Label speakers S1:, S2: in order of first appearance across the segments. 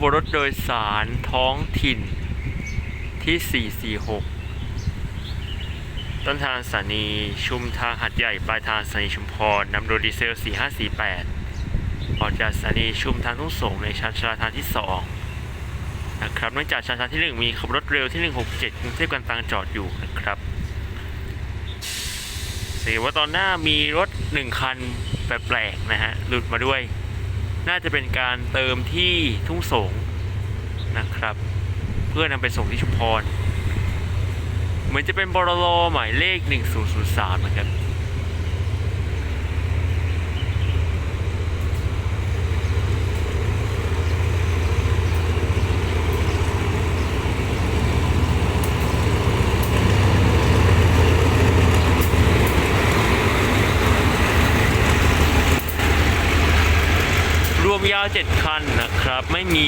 S1: บวนรถโดยสารท้องถิ่นที่ 446 ต้นทางสถานีชุมทางหัดใหญ่ ปลายทางสถานีชุมพรนำโดยดีเซล 4548 ออกจากสถานีชุมทางทุ่งสงในชั้นชลาทานที่ 2 นะครับเนื่องจากชานชาที่ 1 มีขบรถเร็วที่ 167กรุงเทพกันตังจอดอยู่นะครับสังเกตว่าตอนหน้ามีรถ 1 คันแปลกๆนะฮะ หลุดมาด้วย น่าจะเป็นการเติมที่ทุ่งสงนะครับ เพื่อนำไปส่งที่ชุมพร เหมือนจะเป็นบรลหมายเลข 1003นะครับ รว มยาว 7 คันนะครับ ไม่มี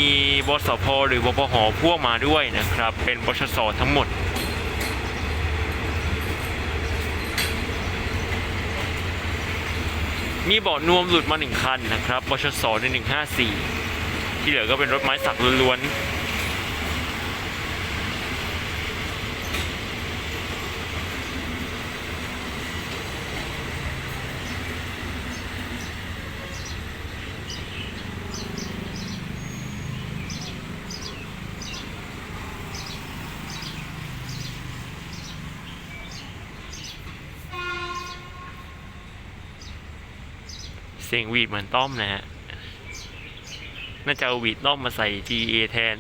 S1: บสพหรือบพหพ่วงมาด้วยนะครับ เป็นบชสทั้งหมดมีเบาะนวมหลุดมา 1 คันนะครับบชสใน154 ที่เหลือก็เป็นรถไม้สักล้วนๆ สียงหวีดเหมือนต้อมนะฮะ น่าจะเอาหวีดต้อมมาใส่ GA แทน